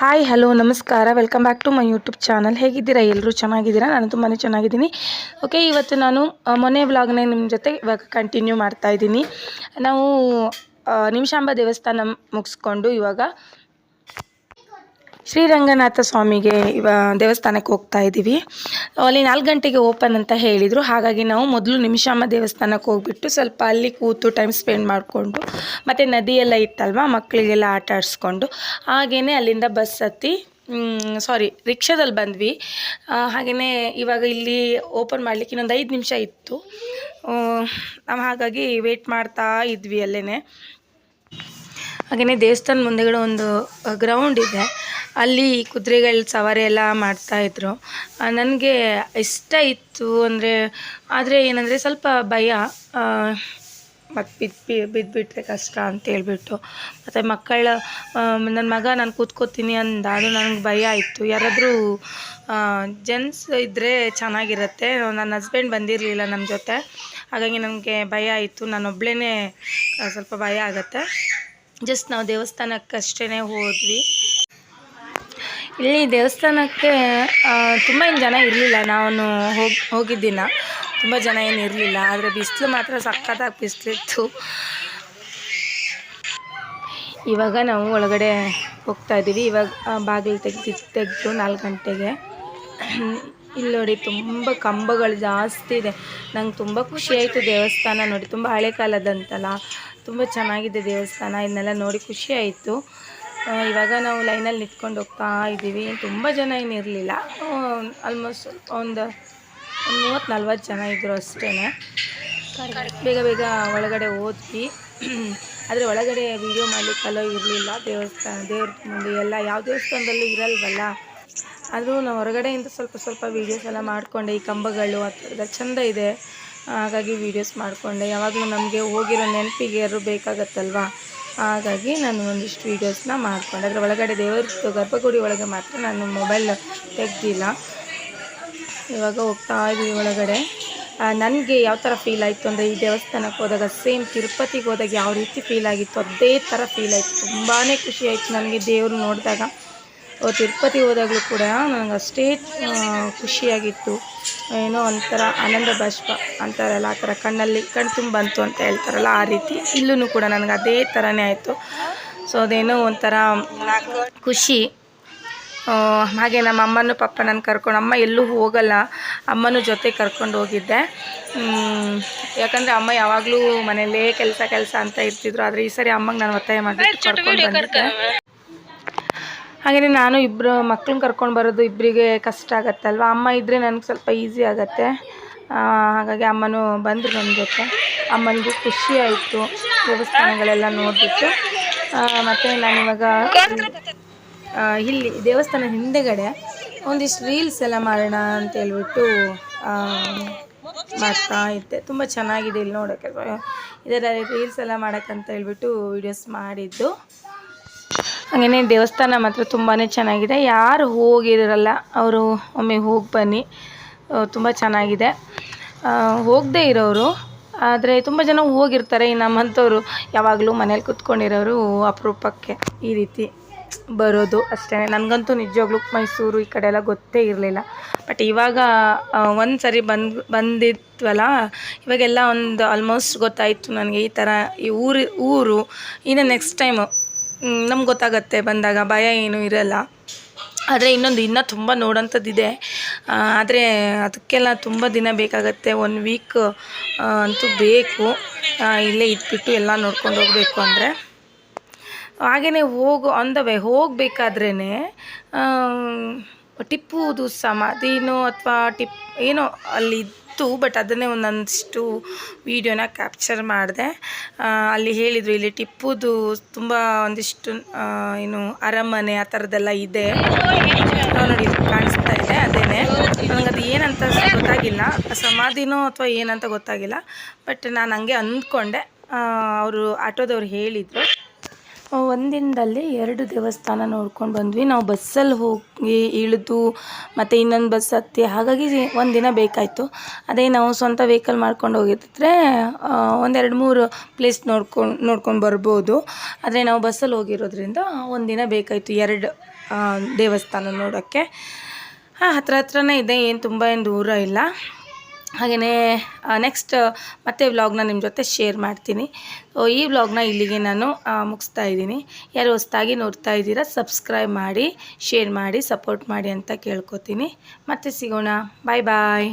Hi hello ನಮಸ್ಕಾರ. Welcome back to my YouTube channel ಹೇಗಿದ್ದೀರಾ? ಎಲ್ಲರೂ ಚೆನ್ನಾಗಿದ್ದೀರಾ? ನಾನು ತುಂಬಾ ಚೆನ್ನಾಗಿದ್ದೀನಿ. ಓಕೆ ಇವತ್ತು ನಾನು ಮೊನ್ನೆ ವ್ಲಾಗ್ನ ನಿಮ್ಮ ಜೊತೆ ಇವಾಗ ಕಂಟಿನ್ಯೂ ಮಾಡ್ತಾ ಇದ್ದೀನಿ. ನಾವು ನಿಮಿಷಾಂಬ ದೇವಸ್ಥಾನ ಮುಗಿಸ್ಕೊಂಡು ಇವಾಗ ಶ್ರೀರಂಗನಾಥ ಸ್ವಾಮಿಗೆ ಇವ ದೇವಸ್ಥಾನಕ್ಕೆ ಹೋಗ್ತಾ ಇದ್ದೀವಿ. ಅಲ್ಲಿ ನಾಲ್ಕು ಗಂಟೆಗೆ ಓಪನ್ ಅಂತ ಹೇಳಿದರು. ಹಾಗಾಗಿ ನಾವು ಮೊದಲು ನಿಮಿಷಾಂಬ ದೇವಸ್ಥಾನಕ್ಕೆ ಹೋಗ್ಬಿಟ್ಟು ಸ್ವಲ್ಪ ಅಲ್ಲಿ ಕೂತು ಟೈಮ್ ಸ್ಪೆಂಡ್ ಮಾಡಿಕೊಂಡು, ಮತ್ತು ನದಿಯೆಲ್ಲ ಇತ್ತಲ್ವ, ಮಕ್ಕಳಿಗೆಲ್ಲ ಆಟ ಆಡಿಸ್ಕೊಂಡು ಹಾಗೆಯೇ ಅಲ್ಲಿಂದ ಬಸ್ ಹತ್ತಿ ಸಾರಿ ರಿಕ್ಷಾದಲ್ಲಿ ಬಂದ್ವಿ. ಹಾಗೆಯೇ ಇವಾಗ ಇಲ್ಲಿ ಓಪನ್ ಮಾಡಲಿಕ್ಕೆ ಇನ್ನೊಂದು ಐದು ನಿಮಿಷ ಇತ್ತು. ನಾವು ಹಾಗಾಗಿ ವೆಯ್ಟ್ ಮಾಡ್ತಾ ಇದ್ವಿ ಅಲ್ಲೇ ಹಾಗೆಯೇ ದೇವಸ್ಥಾನ ಮುಂದೆಗಡೆ ಒಂದು ಗ್ರೌಂಡ್ ಇದೆ. ಅಲ್ಲಿ ಕುದುರೆಗಳ ಸವಾರಿ ಎಲ್ಲ ಮಾಡ್ತಾಯಿದ್ರು ನನಗೆ ಇಷ್ಟ ಇತ್ತು ಅಂದರೆ, ಆದರೆ ಏನಂದರೆ ಸ್ವಲ್ಪ ಭಯ ಮತ್ತು ಬಿದ್ದು ಬಿದ್ದುಬಿಟ್ರೆ ಕಷ್ಟ ಅಂತ ಹೇಳ್ಬಿಟ್ಟು. ಮತ್ತು ಮಕ್ಕಳ ನನ್ನ ಮಗ ನಾನು ಕೂತ್ಕೋತೀನಿ ಅಂದ ಅದು ನನಗೆ ಭಯ ಆಯಿತು ಯಾರಾದರೂ ಜೆಂಟ್ಸ್ ಇದ್ದರೆ ಚೆನ್ನಾಗಿರುತ್ತೆ. ನನ್ನ ಹಸ್ಬೆಂಡ್ ಬಂದಿರಲಿಲ್ಲ ನಮ್ಮ ಜೊತೆ. ಹಾಗಾಗಿ ನನಗೆ ಭಯ ಆಯಿತು ನಾನು ಒಬ್ಬಳೇ ಸ್ವಲ್ಪ ಭಯ ಆಗುತ್ತೆ. ಜಸ್ಟ್ ನಾವು ದೇವಸ್ಥಾನಕ್ಕಷ್ಟೇ ಹೋದ್ವಿ. ಇಲ್ಲಿ ದೇವಸ್ಥಾನಕ್ಕೆ ತುಂಬ ಏನು ಜನ ಇರಲಿಲ್ಲ. ನಾನು ಹೋಗಿ, ಹೋಗಿದ್ದಿನ. ತುಂಬ ಜನ ಏನು ಇರಲಿಲ್ಲ. ಆದರೆ ಬಿಸಿಲು ಮಾತ್ರ ಸಖತ್ತಾಗಿ ಬಿಸಿಲಿತ್ತು. ಇವಾಗ ನಾವು ಒಳಗಡೆ ಹೋಗ್ತಾ ಇದ್ದೀವಿ. ಇವಾಗ ಬಾಗಿಲು ತೆಗ್ದು ತೆಗೆದು ನಾಲ್ಕು ಗಂಟೆಗೆ. ಇಲ್ಲಿ ನೋಡಿ ತುಂಬ ಕಂಬಗಳು ಜಾಸ್ತಿ ಇದೆ. ನಂಗೆ ತುಂಬ ಖುಷಿ ಆಯಿತು ದೇವಸ್ಥಾನ ನೋಡಿ. ತುಂಬ ಹಳೆ ಕಾಲದಂತಲ್ಲ. ತುಂಬ ಚೆನ್ನಾಗಿದೆ ದೇವಸ್ಥಾನ. ಇದನ್ನೆಲ್ಲ ನೋಡಿ ಖುಷಿ ಆಯಿತು. ಇವಾಗ ನಾವು ಲೈನಲ್ಲಿ ನಿಂತ್ಕೊಂಡು ಹೋಗ್ತಾ ಇದ್ದೀವಿ. ತುಂಬ ಜನ ಏನು ಇರಲಿಲ್ಲ. ಆಲ್ಮೋಸ್ಟ್ ಒಂದು ಮೂವತ್ತು ನಲ್ವತ್ತು ಜನ ಇದ್ದರು ಅಷ್ಟೇ ಬೇಗ ಬೇಗ ಒಳಗಡೆ ಹೋದ್ವಿ. ಆದರೆ ಒಳಗಡೆ ವಿಡಿಯೋ ಮಾಡಲಿಕ್ಕೆ ಇರಲಿಲ್ಲ. ದೇವಸ್ಥಾನ, ದೇವ್ರ ಮುಂದೆ ಎಲ್ಲ ಯಾವ ದೇವಸ್ಥಾನದಲ್ಲೂ ಇರಲ್ವಲ್ಲ. ಆದರೂ ನಾವು ಹೊರಗಡೆಯಿಂದ ಸ್ವಲ್ಪ ಸ್ವಲ್ಪ ವೀಡಿಯೋಸ್ ಎಲ್ಲ ಮಾಡಿಕೊಂಡೆ. ಈ ಕಂಬಗಳು, ಆ ಥರದ ಚೆಂದ ಇದೆ. ಹಾಗಾಗಿ ವೀಡಿಯೋಸ್ ಮಾಡಿಕೊಂಡೆ. ಯಾವಾಗಲೂ ನಮಗೆ ಹೋಗಿರೋ ನೆನಪಿಗೆ ಯಾರು ಬೇಕಾಗತ್ತಲ್ವಾ? ಹಾಗಾಗಿ ನಾನು ಒಂದಿಷ್ಟು ವೀಡಿಯೋಸ್ನ ಮಾಡಿಕೊಂಡೆ. ಅದರ ಒಳಗಡೆ ದೇವರ ಗರ್ಭಗುಡಿ ಒಳಗೆ ಮಾತ್ರ ನಾನು ಮೊಬೈಲ್ ತೆಗ್ದಿಲ್ಲ. ಇವಾಗ ಹೋಗ್ತಾ ಇದ್ದೀವಿ ಒಳಗಡೆ. ನನಗೆ ಯಾವ ಥರ ಫೀಲ್ ಆಯಿತು ಅಂದರೆ ಈ ದೇವಸ್ಥಾನಕ್ಕೆ ಹೋದಾಗ ಸೇಮ್ ತಿರುಪತಿಗೆ ಹೋದಾಗ ಯಾವ ರೀತಿ ಫೀಲ್ ಆಗಿತ್ತು, ಅದೇ ಥರ ಫೀಲ್ ಆಯಿತು. ತುಂಬಾ ಖುಷಿ ಆಯಿತು ನನಗೆ ದೇವರು ನೋಡಿದಾಗ. ತಿರುಪತಿ ಹೋದಾಗಲೂ ಕೂಡ ನನಗೆ ಅಷ್ಟೇ ಖುಷಿಯಾಗಿತ್ತು. ಏನೋ ಒಂಥರ ಆನಂದ ಬಾಷ್ಪ ಅಂತಾರಲ್ಲ ಆ ಥರ ಕಣ್ಣಲ್ಲಿ ಕಣ್ ತುಂಬ ಬಂತು ಅಂತ ಹೇಳ್ತಾರಲ್ಲ ಆ ರೀತಿ. ಇಲ್ಲೂ ಕೂಡ ನನಗೆ ಅದೇ ಥರನೇ ಆಯಿತು. ಸೊ ಅದೇನೋ ಒಂಥರ ಖುಷಿ. ಹಾಗೆ ನಮ್ಮ ಅಮ್ಮನೂ ಪಪ್ಪ ನಾನು ಕರ್ಕೊಂಡು ಅಮ್ಮ ಎಲ್ಲೂ ಹೋಗಲ್ಲ ಅಮ್ಮನೂ ಜೊತೆ ಕರ್ಕೊಂಡು ಹೋಗಿದ್ದೆ. ಯಾಕಂದರೆ ಅಮ್ಮ ಯಾವಾಗಲೂ ಮನೆಯಲ್ಲೇ ಕೆಲಸ ಕೆಲಸ ಅಂತ ಇರ್ತಿದ್ರು. ಆದರೆ ಈ ಸರಿ ಅಮ್ಮಂಗೆ ನಾನು ಒತ್ತಾಯ ಮಾಡಿಬಿಟ್ಟು ಕರ್ಕೊಂಡು ಬಂದಿದ್ದೆ. ಹಾಗೆಯೇ ನಾನು ಇಬ್ಬರು ಮಕ್ಳನ್ನ ಕರ್ಕೊಂಡು ಬರೋದು ಇಬ್ಬರಿಗೆ ಕಷ್ಟ ಆಗತ್ತಲ್ವ ಅಮ್ಮ ಇದ್ದರೆ ನನಗೆ ಸ್ವಲ್ಪ ಈಸಿ ಆಗುತ್ತೆ. ಹಾಗಾಗಿ ಅಮ್ಮನೂ ಬಂದರು ನನ್ನ ಜೊತೆ. ಅಮ್ಮನಿಗೂ ಖುಷಿ ಆಯಿತು ದೇವಸ್ಥಾನಗಳೆಲ್ಲ ನೋಡಿಬಿಟ್ಟು. ಮತ್ತು ನಾನಿವಾಗ ಇಲ್ಲಿ ದೇವಸ್ಥಾನ ಹಿಂದೆಗಡೆ ಒಂದಿಷ್ಟು ರೀಲ್ಸ್ ಎಲ್ಲ ಮಾಡೋಣ ಅಂತ ಹೇಳ್ಬಿಟ್ಟು ಮಾಡ್ತಾ ಇದ್ದೆ. ತುಂಬ ಚೆನ್ನಾಗಿದೆ ಇಲ್ಲಿ ನೋಡೋಕ್ಕೆ ಇದರ ರೀಲ್ಸ್ ಎಲ್ಲ ಮಾಡೋಕ್ಕಂತ ಹೇಳ್ಬಿಟ್ಟು ವೀಡಿಯೋಸ್ ಮಾಡಿದ್ದು. ಹಾಗೆಯೇ ದೇವಸ್ಥಾನ ಮಾತ್ರ ತುಂಬಾ ಚೆನ್ನಾಗಿದೆ. ಯಾರು ಹೋಗಿರಲ್ಲ, ಅವರು ಒಮ್ಮೆ ಹೋಗಿ ಬನ್ನಿ. ತುಂಬ ಚೆನ್ನಾಗಿದೆ. ಹೋಗದೇ ಇರೋರು ಆದರೆ ತುಂಬ ಜನ ಹೋಗಿರ್ತಾರೆ. ನಮ್ಮಂಥವ್ರು ಯಾವಾಗಲೂ ಮನೇಲಿ ಕುತ್ಕೊಂಡಿರೋರು ಅಪರೂಪಕ್ಕೆ ಈ ರೀತಿ ಬರೋದು ಅಷ್ಟೇ ನನಗಂತೂ ನಿಜವಾಗ್ಲೂ ಮೈಸೂರು ಈ ಕಡೆ ಎಲ್ಲ ಗೊತ್ತೇ ಇರಲಿಲ್ಲ. ಬಟ್ ಇವಾಗ ಒಂದು ಸರಿ ಬಂದು, ಬಂದಿದ್ವಲ್ಲ, ಇವಾಗೆಲ್ಲ ಒಂದು ಆಲ್ಮೋಸ್ಟ್ ಗೊತ್ತಾಯಿತು ನನಗೆ ಈ ಥರ ಈ ಊರು ಊರು. ಇನ್ನು ನೆಕ್ಸ್ಟ್ ಟೈಮು ನಮ್ಗೆ ಗೊತ್ತಾಗತ್ತೆ. ಬಂದಾಗ ಭಯ ಏನೂ ಇರಲ್ಲ. ಆದರೆ ಇನ್ನೊಂದು ಇನ್ನೂ ತುಂಬ ನೋಡೋಂಥದ್ದಿದೆ ಆದರೆ ಅದಕ್ಕೆಲ್ಲ ತುಂಬ ದಿನ ಬೇಕಾಗತ್ತೆ. ಒನ್ ವೀಕ್ ಅಂತೂ ಬೇಕು. ಇಲ್ಲೇ ಇದ್ಬಿಟ್ಟು ಎಲ್ಲ ನೋಡ್ಕೊಂಡು ಹೋಗಬೇಕು ಅಂದರೆ. ಹಾಗೆಯೇ ಹೋಗು ಆನ್ ದ ವೇ ಹೋಗಬೇಕಾದ್ರೇ ಟಿಪ್ಪುದು ಸಮಾಧಿನೋ ಅಥವಾ ಟಿಪ್, ಏನೋ ಅಲ್ಲಿ ಇತ್ತು ಬಟ್ ಅದನ್ನೇ ಒಂದೊಂದಿಷ್ಟು ವೀಡಿಯೋನ ಕ್ಯಾಪ್ಚರ್ ಮಾಡಿದೆ. ಅಲ್ಲಿ ಹೇಳಿದರು, ಇಲ್ಲಿ ಟಿಪ್ಪುದು ತುಂಬ ಒಂದಿಷ್ಟು ಏನು ಅರಮನೆ ಆ ಥರದ್ದೆಲ್ಲ ಇದೆ. ನೋಡಿ ಕಾಣಿಸ್ತಾ ಇದೆ ಅದೇನೆ. ಅದು ಏನಂತ ಗೊತ್ತಾಗಿಲ್ಲ. ಸಮಾಧಿನೋ ಅಥವಾ ಏನಂತ ಗೊತ್ತಾಗಿಲ್ಲ. ಬಟ್ ನಾನು ಹಂಗೆ ಅಂದ್ಕೊಂಡೆ. ಅವರು, ಆಟೋದವ್ರು ಹೇಳಿದರು. ಒಂದಿನದಲ್ಲಿ ಎರಡು ದೇವಸ್ಥಾನ ನೋಡ್ಕೊಂಡು ಬಂದ್ವಿ. ನಾವು ಬಸ್ಸಲ್ಲಿ ಹೋಗಿ ಇಳಿದು ಮತ್ತು ಇನ್ನೊಂದು ಬಸ್ ಹತ್ತಿ, ಹಾಗಾಗಿ ಒಂದಿನ ಬೇಕಾಯಿತು. ಅದೇ ನಾವು ಸ್ವಂತ ವೆಹಿಕಲ್ ಮಾಡ್ಕೊಂಡು ಹೋಗಿದ್ರೆ ಒಂದೆರಡು ಮೂರು ಪ್ಲೇಸ್ ನೋಡ್ಕೊಂಡು ನೋಡ್ಕೊಂಡು ಬರ್ಬೋದು. ಆದರೆ ನಾವು ಬಸ್ಸಲ್ಲಿ ಹೋಗಿರೋದ್ರಿಂದ ಒಂದಿನ ಬೇಕಾಯಿತು ಎರಡು ದೇವಸ್ಥಾನ ನೋಡೋಕ್ಕೆ. ಹಾಂ ಹತ್ರ ಹತ್ರನೇ ಇದೆ, ಏನು ತುಂಬ ಏನು ದೂರ ಇಲ್ಲ. ಹಾಗೆಯೇ ನೆಕ್ಸ್ಟ್ ಮತ್ತೆ ವ್ಲಾಗ್ನ ನಿಮ್ಮ ಜೊತೆ ಶೇರ್ ಮಾಡ್ತೀನಿ. ಈ ವ್ಲಾಗ್ನ ಇಲ್ಲಿಗೆ ನಾನು ಮುಗಿಸ್ತಾ ಇದ್ದೀನಿ. ಯಾರು ಹೊಸ್ದಾಗಿ ನೋಡ್ತಾ ಇದ್ದೀರಾ ಸಬ್ಸ್ಕ್ರೈಬ್ ಮಾಡಿ ಶೇರ್ ಮಾಡಿ ಸಪೋರ್ಟ್ ಮಾಡಿ ಅಂತ ಕೇಳ್ಕೊತೀನಿ. ಮತ್ತೆ ಸಿಗೋಣ. ಬಾಯ್ ಬಾಯ್